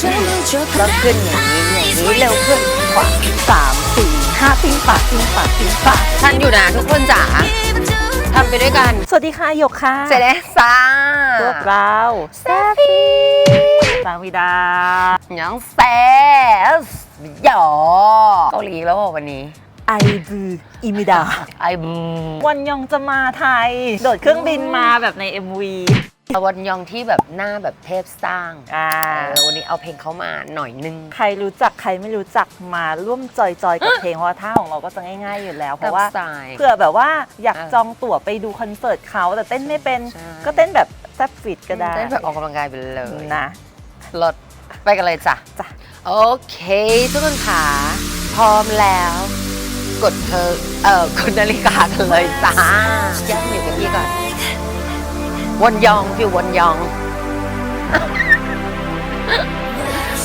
แล้วขึ้นอย่างนี้อย่างนี้เร็วขึ้นขวาสามสี่ห้าปิ้งปากปิ้งปากปิ้งปากทันอยู่นะทุกคนจ๋าทำไปด้วยกัน สวัสดีค่ะหยกค่ะเสร็จแล้วจ้าพวกเราแซฟี่สาวิดาน้องแซสหยอเกาหลีแล้วเหรอวันนี้ไอบูอิมิดาไอ้บูวันยองจะมาไทย โดดเครื่องบินมาแบบใน MV วันยองที่แบบหน้าแบบเทพสร้างอ่าเออวันนี้เอาเพลงเขามาหน่อยนึง ใครรู้จักใครไม่รู้จักมาร่วมจอยๆกับเพลงเพราะว่าท่าของเราก็จะง่าย ๆอยู่แล้ว เพราะว่าตมสไตล์เผื่อแบบว่าอยากอ่าจองตั๋วไปดูคอนเสิร์ตเขาแต่เต้นไม่เป็นใช่ ก็เต้นแบบแซบฟิตก็ได้ได้แบบออกกำลังกายไปเลยนะรถไปกันเลยจ้ะจ้ะ โอเค ทุกคนขาพร้อมแล้ว กดเธอเอ่อกดนาฬิกากันเลยจ้าย่างอยู่กับพี่ก่อน วนยองฟิววนยอง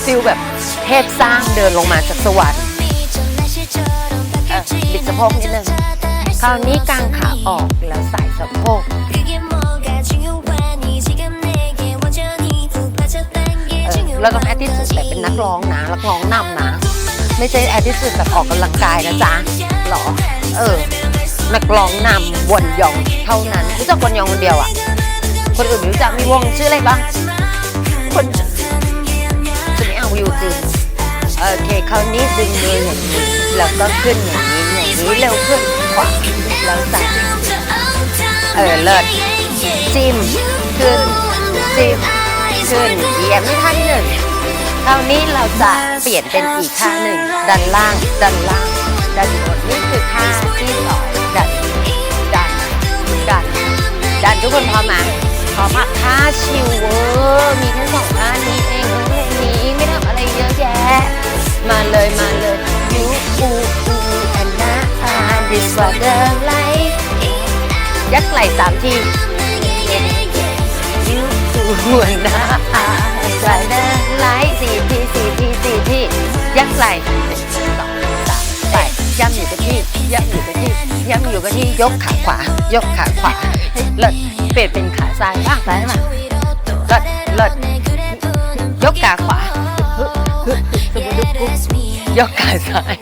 ฟิลแบบเทพสร้างเดินลงมาจากสวรรค์เอ่อบิดสะโพกนิดนึงคราวนี้กางขาออกแล้วใส่สะโพกเออแล้วต้องแอดที่สุดแบบเป็นนักร้องนะนักร้องนำนะ ไม่ใช่แอดที่สุดแบบออกกำลังกายนะจ๊ะหรอ เออ นักร้องนำวนยองเท่านั้นรู้จักวนยองคนเดียวอะ คนอื่นรู้จักมีวงชื่ออะไรบ้างคนจะไม่เอาอยู่จริงโอเคคราวนี้ดึงมืออย่างนี้แล้วก็ขึ้นอย่างนี้อย่างนี้เร็วขึ้นขวาแล้วใส่เออเลิศจิ้มขึ้นจิ้มขึ้นเยี่ยบที่ท่าที่หนึ่งคราวนี้เราจะเปลี่ยนเป็นอีกท่าหนึ่งดันล่างดันล่างดันบนนี่คือท่าที่สองดันดันดันดันทุกคนพร้อมไหม พร้อมอะท่าชิวเวอร์มีแค่สองท่านี้เองทั้งเพลงนี้ไม่ทำอะไรเยอะแยะ มาเลยมาเลยยูอูอูแอนนาอาดิสวาเดอร์ไลยักไหล่สามทียูอูแอนนาอาดิสวาเดอร์ไลสี่ทีสี่ทีสี่ทียักไหล่ ย่ำอยู่กับที่ย่ำอยู่กับที่ย่ำอยู่กับที่ยกขาขวา ยกขาขวาเลิศเปลี่ยนเป็นขาซ้ายบ้างซ้ายมาเลิศเลิศยกขาขวายกขาซ้าย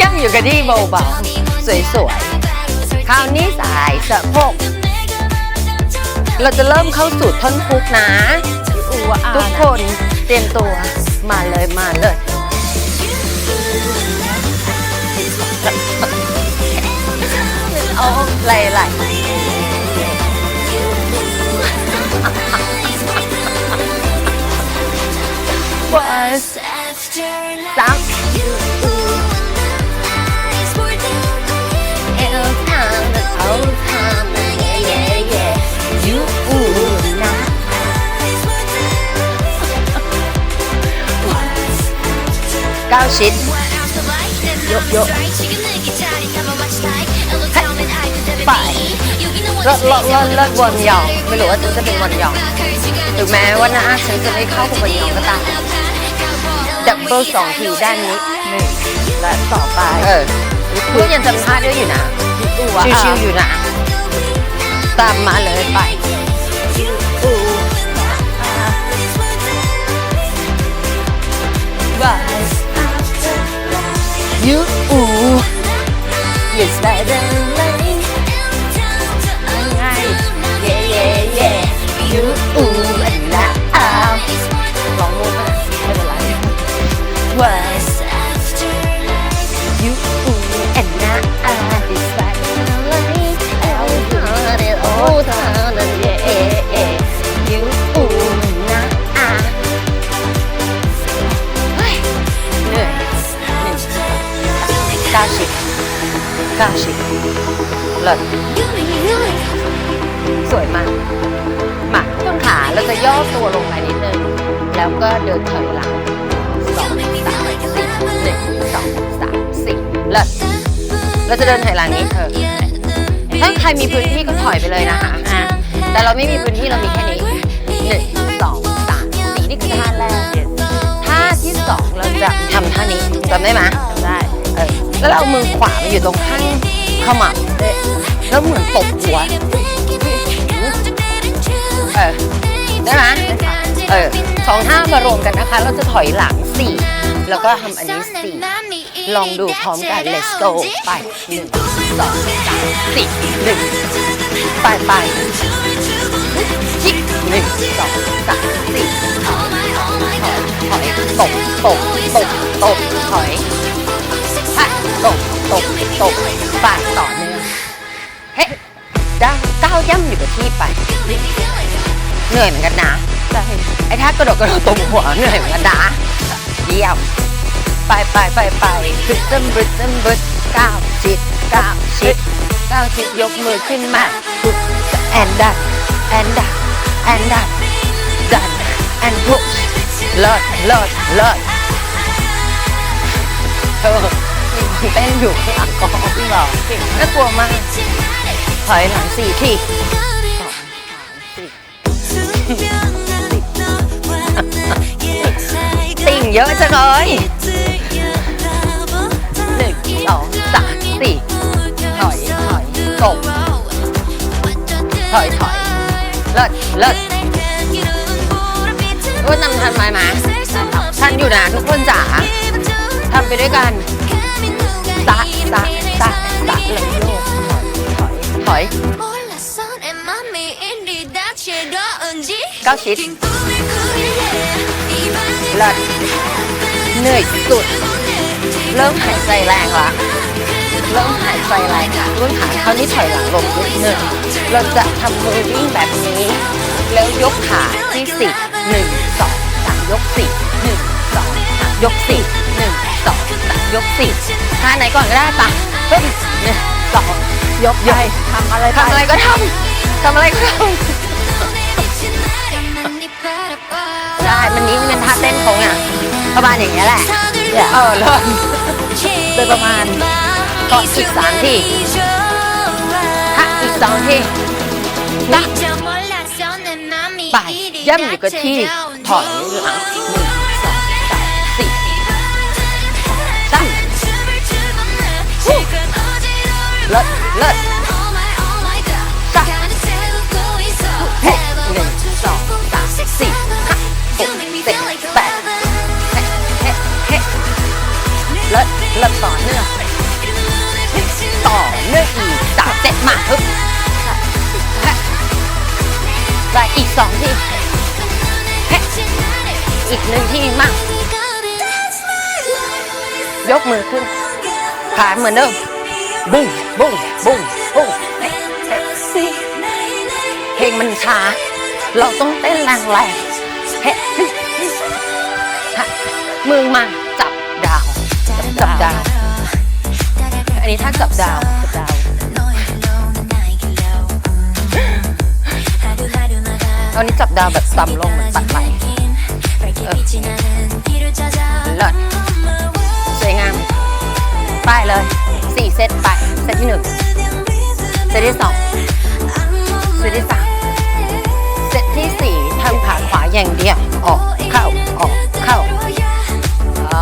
ย่ำอยู่กับที่เบาๆสวยๆคราวนี้สายสะโพกเราจะเริ่มเข้าสู่ท่อนฮุกนะอูอาทุกคนเตรียมตัวมาเลยมาเลย ก้าชิ้นยกยกไปเลิศเลิศเลิศเลิศวนยองไม่รู้ว่าฉันจะเป็นวนยองถึงแม้ว่าหน้าฉันจะไม่เข้ากับวนยองก็ตามดับเบิลสองทีด้านนี้หนึ่งและต่อไปเออคุณยังจำท่าได้อยู่นะอูอาชิวๆอยู่นะ ตามมาเลยไป ยูอู yes better lane ง่าย yeah yeah yeah ยู 90เลิศสวยมากมาต้นขาเราจะย่อตัวลงไปนิดนึง แล้วก็เดินถอยหลังสองสามสี่หนึ่งสองสามสี่เลิศเราจะเดินถอยหลังนี้เธอถ้าใครมีพื้นที่ก็ถอยไปเลยนะคะะแต่เราไม่มีพื้นที่เรามีแค่นี้หนึ่งสองสามสี่นี่คือท่าแรกท่าที่สองเราจะทำท่านี้จำได้ไหม แล้วเราเอามือขวามาอยู่ตรงข้างขมับแล้วเหมือนตบหัวเออได้ไหมเออสองท่ามารวมกันนะคะ เราจะถอยหลังสี่แล้วก็ทำอันนี้สี่ลองดูพร้อมกัน let's go ไปหนึ่งสองสามสี่หนึ่งไปไปชิกหนึ่งสองสามสี่ถอยถอยตกตกตกตกถอย ไปตกตกตกไปต่อเนื่องเฮ้ได้ก้าวย่ำอยู่กับที่ไป เหนื่อยเหมือนกันนะใช่ไอ้ท่ากระโดดกระโดดตรงหัวเหนื่อยเหมือนกันนะเยี่ยมไปไปไปไปบริซึมบริซึมบริก้าวชิดก้าวชิดก้าวชิดยกมือขึ้นมาปุ๊บแอนดันแอนดันแอนดันดันแอนพุชเลิศเลิศเลิศ เธอมีคนเต้นอยู่ข้างหลังกองจริงเหรอน่ากลัวมากถอยหลังสี่ทีสองสามสี่ติ่งเยอะจังเลยหนึ่งสองสามสี่ถอยถอยตกถอยถอยเลิศเลิศว่าทำทันไหมมาทันอยู่นะทุกคนจ๋าทำไปด้วยกัน ตะตะตะตะเลยโยกถอยถอยถอยก้าวชิดเลิศเหนื่อยสุด เริ่มหายใจแรงละเริ่มหายใจแรงค่ะรุ่นขาคราวนี้ถอยหลังลงนิดหนึ่งเราจะทำมือวิ่งแบบนี้ แล้วยกขาที่สิบหนึ่งสองสามยกสี่หนึ่งสองสามยกสี่หนึ่ง สองสามยกสี่ท่าไหนก่อนก็ได้ปะเฮ้ยหนึ่งสองยกใหญ่ทำอะไรปทำอะไรก็ทำทำอะไรก็ทำใช่มันนี้มันท่าเต้นเขาไงประมาณอย่างเงี้ยแหละเออเลิศโดยประมาณก็อีกสามทีฮะอีกสองทีนะไปย่ำอยู่กับที่ถอยหลัง ตั้งเลิศเลิศตั้งเฮ้หนึ่งสองสามสี่ห้าหกเจ็ดแปดเฮ้เฮ้เฮ้เลิศเลิศต่อเนื่องต่อเนื่องอีกสามเจ็ดมาฮึบไปอีกสองทีเฮ้อีกหนึ่งทีมา ยกมือขึ้นขาเหมือนเดิมบุ้งบุ้งบุ้งบุ้งเฮ้เฮ้เพลงมันช้า เราต้องเต้นแรงแรงๆเฮ้ฮะมือมาจับดาว จับดาว อันนี้ถ้าจับดาวจับดาวอันนี้จับดาวแบบต่ำลงเหมือนตัดไหลเลิศสวยงาม ไปเลยสี่เซตไป เซตที่หนึ่งเซตที่สองเซตที่สามเซตที่สี่ทำขาขวาอย่างเดียว ออก เข้า ออก เข้า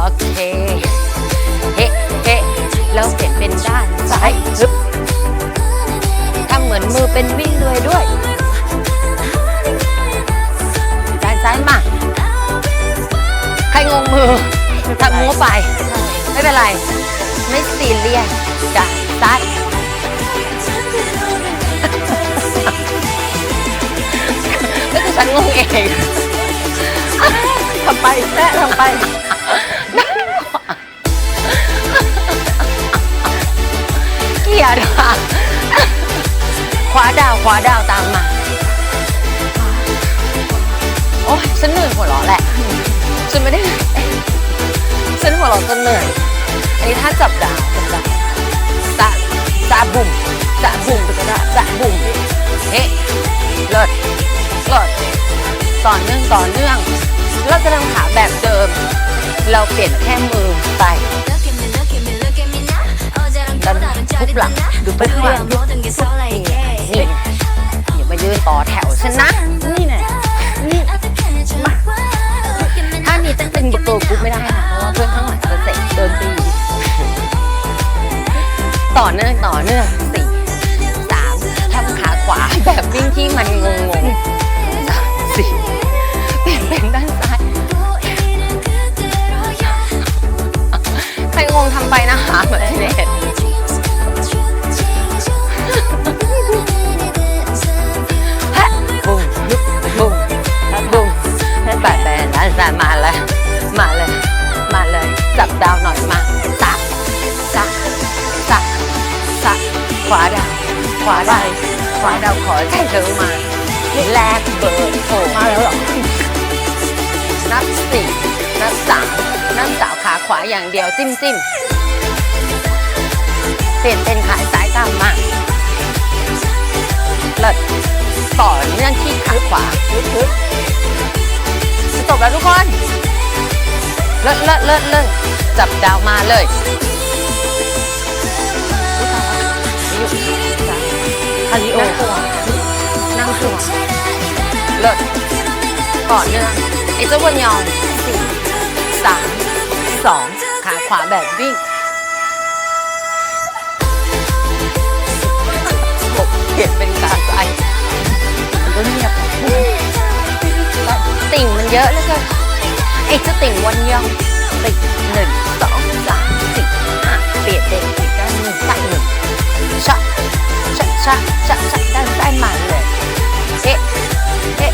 โอเค เฮ้เฮ้แล้วเปลี่ยนเป็นด้านซ้ายฮึบทำเหมือนมือเป็นวิ่งเลยด้วย ด้านซ้ายมาใครงงมือทำงูไป ไม่เป็นไร ไม่ซีเรียสด้าซ้ายก็คือฉันงงเองทำไปแม่ทำไปเกียดอะขวาดาวขวาดาวตามมา โอ้ยฉันเหนื่อยหัวเราะแหละฉันไม่ได้ฉันหัวเราะจนเหนื่อย นนี้ถ้าจับดาวจับดาวตาตาบุ่มตาบุ่มไปก็ได้ตาบุ่มเฮ้เลิศเลิศต่อเนื่องต่อเนื่อง เราจะทำขาแบบเดิม เราเปลี่ยนแค่มือไปดันทุบหลังดูไปข้างหลังนี่นี่อย่ามายืนต่อแถวฉันนะนี่แน่นี่ถ้านี้ต้องเป็นประตูปุ๊บไม่ได้นะเพราะว่าเพื่อนข้างหลังจะเตะเดินตี ต่อเนื่องต่อเนื่องสี่สามทำขาขวาแบบวิ่งที่มันงงง จิ้มจิ้มเปลี่ยนเป็นขาซ้ายตามมาเลิศต่อเนื่องที่ขาขวาฮึบฮึบจะจบแล้วทุกคนเลิศเลิศเลิศเลิศจับดาวมาเลยอุ๊ยตายแล้วคาริโอนั่งตัวนั่งตัวเลิศต่อเนื่องไอ้เจ้าวนยองสี่สามสองขาขาแบบวิ่งหกเปลี่ยนเป็นขาซ้ายมันก็เงียบติ่งมันเยอะแล้วก็ไอ้เจ้าติ่งวันยองติ่งหนึ่งสองสามสี่ห้าเปลี่ยนเป็นอีกด้านหนึ่งซ้ายหนึ่งชะชะชะชะชะด้านซ้ายมาเลยเอ๊ะเอ๊ะ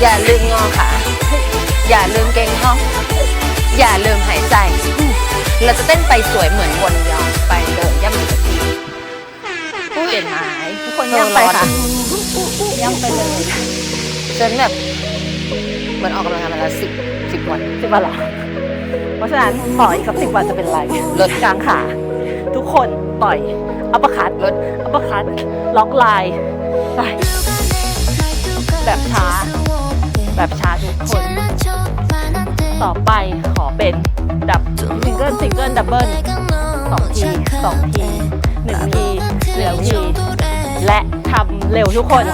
อย่าลืมงอขาอย่าลืมเกรงท้องอย่าลืมหายใจ เราจะเต้นไปสวยเหมือนวนยองไปเลยย่ำอีกทีเปลี่ยนไม้ทุกคนย่ำไปค่ะย่ำไปเลยจนแบบเหมือนออกกำลังกายมาแล้วสิบสิบวันสิบวันเหรอเพราะฉะนั้นต่ออีกสักสิบวันจะเป็นไรเลิศกลางขา ทุกคนต่อยอัปคัตลดอัปคัตล็อกไลน์ไปแบบช้า แบบช้าทุกคน ต่อไปขอเป็นดับซิงเกิลซิงเกิลดับเบิลสองทีสองทีหนึ่งทีเหลือทีและทำเร็วทุกคน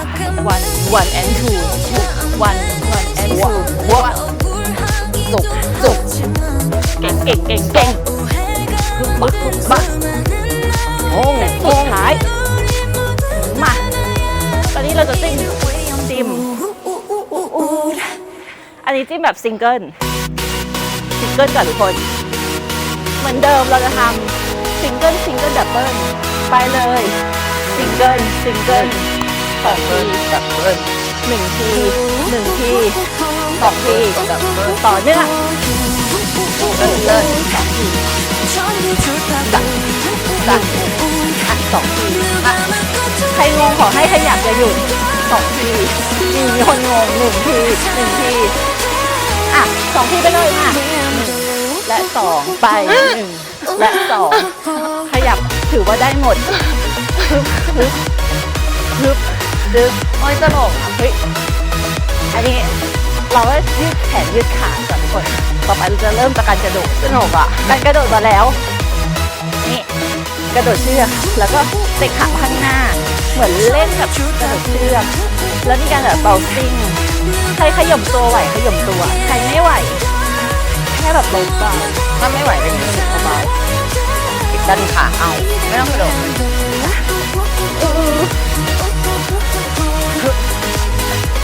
one one and two one one and two วัวจุกจุกเก่งเก่งเก่งเก่งบบึกบบักโอ้แต่โหสุดท้าย มา ตอนนี้เราจะจิ้มจิ้มอันนี้จิ้มแบบซิงเกิล ซิงเกิลก่อนทุกคน เหมือนเดิมเราจะทำซิงเกิลซิงเกิลดับเบิลไปเลยซิงเกิลซิงเกิลสองทีดับเบิ้ลหนึ่งทีหนึ่งทีสองทีดับเบิ้ลต่อเนื่องเลิศเลิศสองทีดับดับอะสองทีอะใครงงขอให้ขยับจะหยุดสองทีมีคนงงหนึ่งทีหนึ่งที อะสองทีไปเลยค่ะและสองไปหนึ่งและสองขยับถือว่าได้หมดฮึบฮึบฮึบฮึบโอ้ยตลกอะเฮ้ยอันนี้เราก็ยืดแขนยืดขาก่อนทุกคนต่อไปเราจะเริ่มจากการกระโดดสนุกอะการกระโดดมาแล้วนี่กระโดดเชือกแล้วก็เตะขาข้างหน้า เหมือนเล่นกับกระโดดเชือกแล้วมีการแบบเบาซิ่ง ใครขย่มตัวไหวขย่มตัว ใครไม่ไหว แค่แบบเบาถ้าไม่ไหวเป็นอย่างนี้เบาๆปิดดันขาเอา ไม่ต้องกระโดดๆ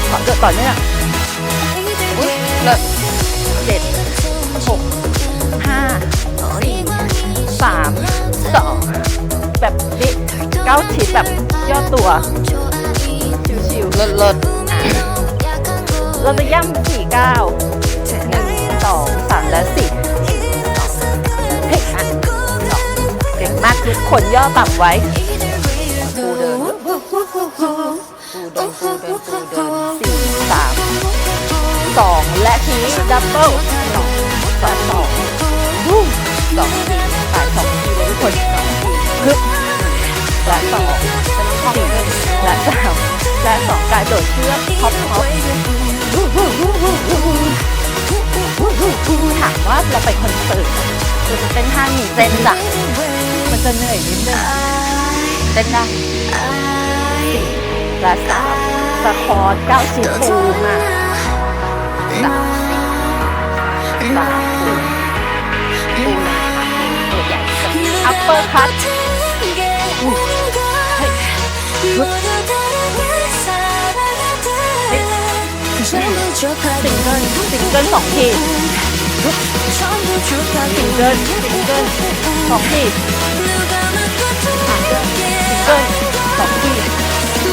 ขอเกิดต่อเนื่องอุ้ยเลิศเจ็ดหกห้าสี่สามสองแบบนี้เก้าชิดแบบย่อตัว ชิวๆเลิศเลิศ เราจะย่ำสี่เก้าหนึ่งสองสามและสี่เฮ้ยอะสองเก่งมากทุกคนย่อต่ำไว้ปูเดินปูเดินปูเดินปูเดินสี่สามสองและทีดับเบิลสองสอง เราไปคอนเสิร์ตเราจะเต้นท่านี้เต้นจ้ะมันจะเหนื่อยนิดนึงเต้นได้และสามสะคอร์ดเก้าสิบปูมาสามสี่สามปูปูนะคะตัวใหญ่อัปเปอร์คัตซิงเกิลซิงเกิลสองที ซิงเกิลซิงเกิลสองทีซิงเกิลสองที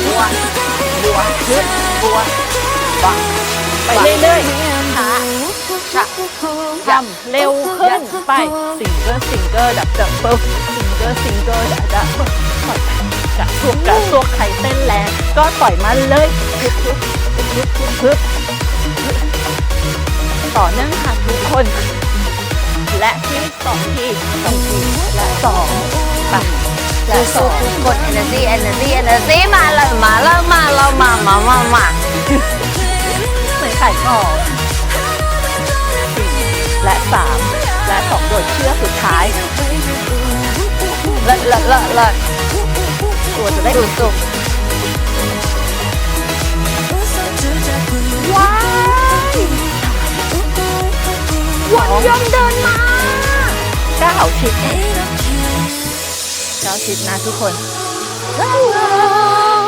บัวบัวลึกบัวบังไปเรื่อยๆช้าชะทำเร็วขึ้นไปซิงเกิลซิงเกิลดับดับเบิ้ลซิงเกิลซิงเกิลดับดับเบิ้ลกระซวกกระซวกใครเต้นแรงก็ต่อยมันเลยฮึบฮึบฮึบฮึบฮึบ ต่อเนื่องค่ะทุกคน และที่สองที่สองที่และสองไปและสองทุกคน energy energy energy มาเลยมาแล้วมาแล้วมามามามาเหมือนไข่กรอบและสามและสองโดดเชือกสุดท้ายเลิศเลิศเลิศเลิศตัวจะได้สุดสุด วันยนต์เดินมาเก้าชิดเก้าชิดนะทุกคน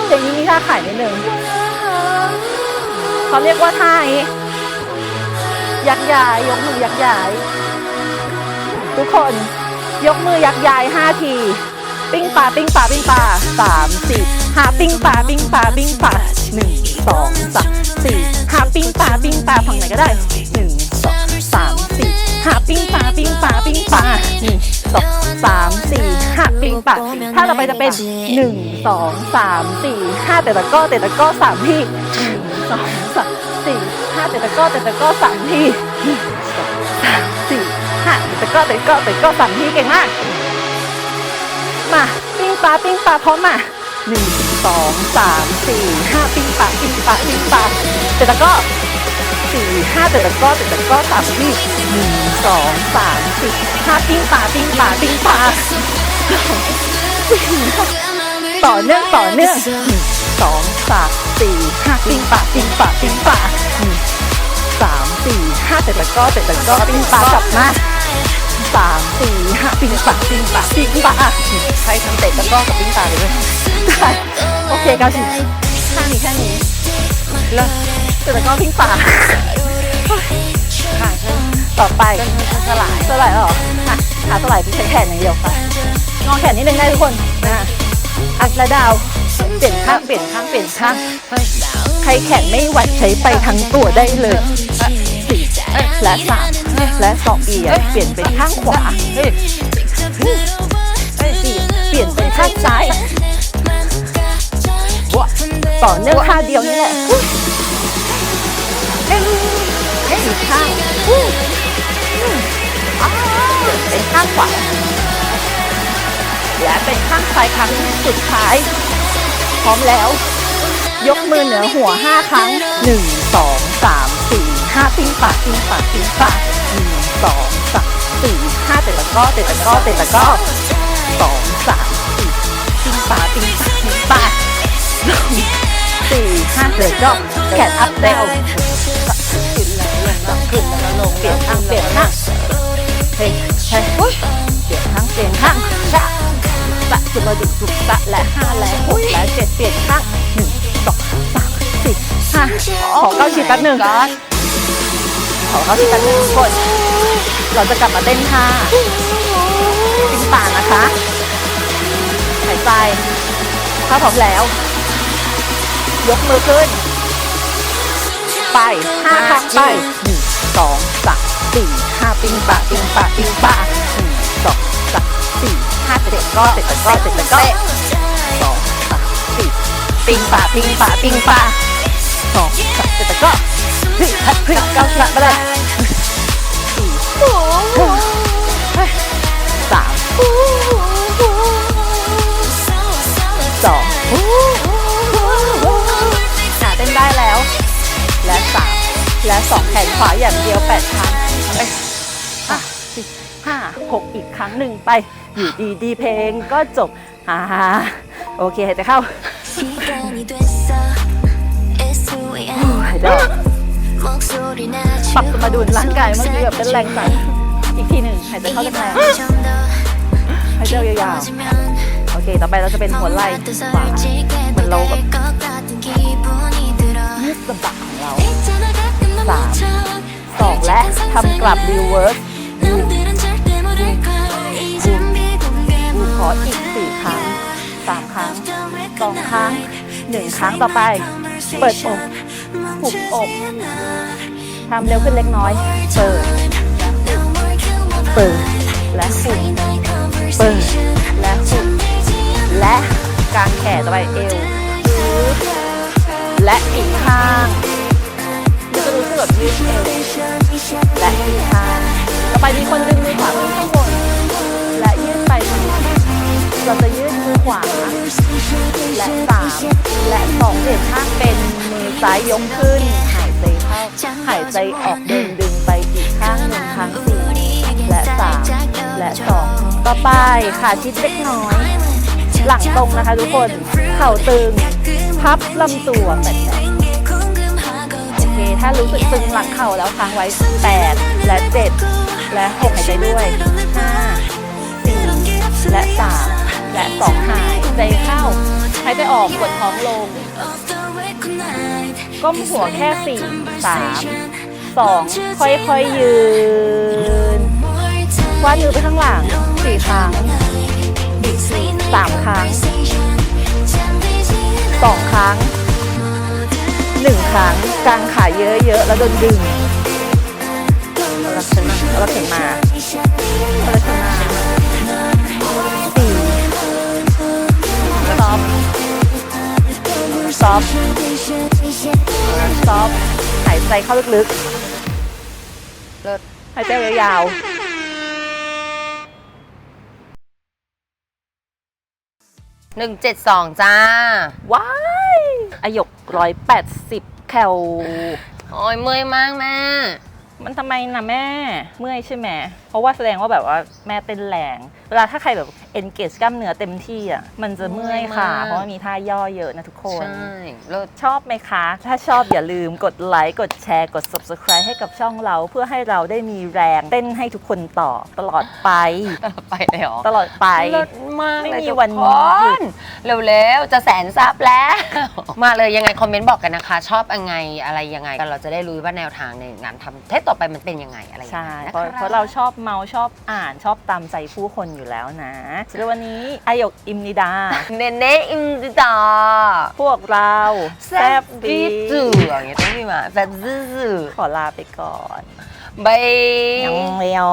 เพลงนี้มีท่าขายนิดนึงเขาเรียกว่าท่าไอ้ยักษ์ยายยกมือยักษ์ยาย ทุกคนยกมือยักษ์ยายห้าทีปิ้งปลาปิ้งปลาปิ้งปลาสามสี่ห้าปิ้งปลาปิ้งปลาปิ้งปลาหนึ่งสองสามสี่ห้าปิ้งปลาปิ้งปลาฝั่งไหนก็ได้ ปิ้งปลาถ้าเราไปจะเป็นหนึ่งสองสามสี่ห้าแต่ตะก้อแต่ตะก้อสามที่หนึ่งสองสามสี่ห้าแต่ตะก้อแต่ตะก้อสามที่หนึ่งสองสามสี่ห้าแต่ตะก้อแต่ตะก้อแต่ตะก้อสามที่เก่งมากมาปิ้งปลาปิ้งปลาพร้อมมาหนึ่งสองสามสี่ห้าปิ้งปลาปิ้งปลาปิ้งปลาเสร็จแล้วก็สี่ห้าเสร็จแล้วก็เสร็จแล้วก็สามที่หนึ่งสองสามสี่ห้าปิ้งปลาปิ้งปลาปิ้งปลา ต่อเนื่องต่อเนื่องหนึ่งสองสามสี่ห้าปิ้งปลาปิ้งปลาปิ้งปลาหนึ่งสามสี่ห้าเสร็จแล้วก็เสร็จแล้วก็ปิ้งปลากลับมาสามสี่ห้าปิ้งปลาปิ้งปลาปิ้งปลาใครทำเตะตะกร้อกับปิ้งตาเลยได้โอเคเก้าสิบข้างนี้แค่นี้เลิศเสร็จแล้วก็ปิ้งปลาค่ะฉันต่อไปฉันสลายสลายเหรออะขาสลายพี่ใช้แขนอย่างเดียวค่ะ งอแขนนิดนึงได้ทุกคนนะอักและดาวเปลี่ยนข้างเปลี่ยนข้างเปลี่ยนข้างใครแขนไม่ไหวใช้ไปทั้งตัวได้เลยสี่และสามและสองเอียงเปลี่ยนเป็นข้างขวาเฮ้ยสี่เปลี่ยนเป็นข้างซ้ายว้าต่อเนื่องท่าเดียวนี่แหละเฮ้ยข้างเป็นข้างขวา และเป็นข้างซ้ายครั้งสุดท้าย พร้อมแล้ว ยกมือเหนือหัวห้าครั้งหนึ่งสองสามสี่ห้าปิ้งปากปิ้งปากปิ้งปากหนึ่งสองสามสี่ห้าเตะตะก้อเตะตะก้อเตะตะก้อสองสามสี่ปิ้งปากปิ้งปากปิ้งปากสี่ห้าเตะก็แขนอัพเดวขึ้นแล้วลงขึ้นแล้วลงเปลี่ยนข้างเปลี่ยนข้างเฮ้ยเฮ้เปลี่ยนข้างเปลี่ยนข้างชะสะ จุดมาดุจุดสะและห้าและหกและเจ็ดเปลี่ยนข้างหนึ่งสองสามสี่ห้าขอเก้าชิ้นแป๊บหนึ่งก่อนขอเข้าที่กันหนึ่งทุกคนเราจะกลับมาเต้นท่าปิ้งป่านะคะหายใจถ้าพร้อมแล้ว ยกมือขึ้น ไปห้าครั้งไปหนึ่งสองสามสี่ห้าปิ้งป่าปิ้งป่าปิ้งป่า ห้าเสร็จก็เสร็จก็เสร็จก็สองสามสี่ปิงป่าปิงป่าปิงป่าสองสามเสร็จก็พึ่งพึ่งเก้าสิบไปเลยสี่สามสองหาเต้นได้แล้ว และสามและสองแขนขวาอย่างเดียวแปดครั้งไปห้าหกอีกครั้งหนึ่งไป อยู่ดีดีเพลงก็จบอ่าโอเคหายใจเข้าปรับสมดุลร่างกายเมื่อกี้แบบเป็นแรงสั่นอีกทีหนึ่งหายใจเข้าแรงหายใจยาวๆโอเค ต่อไปเราจะเป็นหัวไหล่ขวาเหมือนเราแบบยืดสะบักของเราสามสองและทำกลับรีเวิร์ส ออีกสี่ครั้งสามครั้งสองครั้งหนึ่งครั้งต่อไป เปิดอกหุบอกทำเร็วขึ้นเล็กน้อย เปิด เปิด และหุบเปิด และหุบและกางแขนไปเอว และอีกข้างจะรู้สึกแบบยืดเอว และอีกข้างต่อไปมีคนดึงมือขวาขึ้นข้างบนและยืดไปทางนี้ เราจะยืดมือขวา และสามและสองเปลี่ยนข้างเป็นมือซ้ายยกขึ้น หายใจเข้า หายใจออกดึงดึงไปอีกข้างหนึ่งครั้งสี่และสามและสองต่อไปขาชิดเล็กน้อย หลังตรงนะคะทุกคน เข่าตึง พับลำตัวแปดโอเค ถ้ารู้สึกตึงหลังเข่าแล้วค้างไว้8และ7และ6หายใจด้วย5 4และ3 และ2หายใจเข้าหายใจออกกดท้องลง ก้มหัวแค่4 3 2ค่อยๆยยืนวาดมือไปข้างหลัง4ครั้งสามครั้งสองครั้งหนึ่งครั้งกางขาเยอะๆแล้วโดนดึงเอาละขึ้นมาเอาเขึ้นมา ซอฟซอฟหายใจเข้าลึกเลิศๆหายใจยาวหนึ่งเจ็ดสองจ้าๆว้ายอายกร้อยแปดสิบแคลโอ้ยเมื่อยมากแม่ มันทำไมนะแม่ เมื่อยใช่ไหมเพราะว่าแสดงว่าแบบว่าแม่เต้นแรง เวลาถ้าใครแบบ engage กล้ามเนื้อเต็มที่อะมันจะเมื่อยค่ะเมื่อยมากเพราะว่ามีท่าย่อเยอะนะทุกคน ใช่เลิศชอบไหมคะ ถ้าชอบอย่าลืมกดไลค์ กดแชร์ กด subscribe ให้กับช่องเรา เพื่อให้เราได้มีแรงเต้นให้ทุกคนต่อตลอดไป ไปเลยเหรอตลอดไป เลิศมากไม่เลยมีทุกวันคหยุดนเร็วๆจะแสนซับแล้ว มาเลยยังไงคอมเมนต์บอกกันนะคะ ชอบยังไงอะไรยังไงกันเราจะได้รู้ว่าแนวทางในงานทำเทสต่อไปมันเป็นยังไงอะไรยังใช่ไงนะเพราะคบเพราะเราชอบเมาชอบอ่านชอบตามใจผู้คนอยู่แล้วนะสำหรับวันนี้อายกอิมนิดา เนเน่อิมดิตาพวกเราแซบดีจืดอย่างเงี้ยต้องมีมาแซบซื่อขอลาไปก่อนๆบายยังเลียว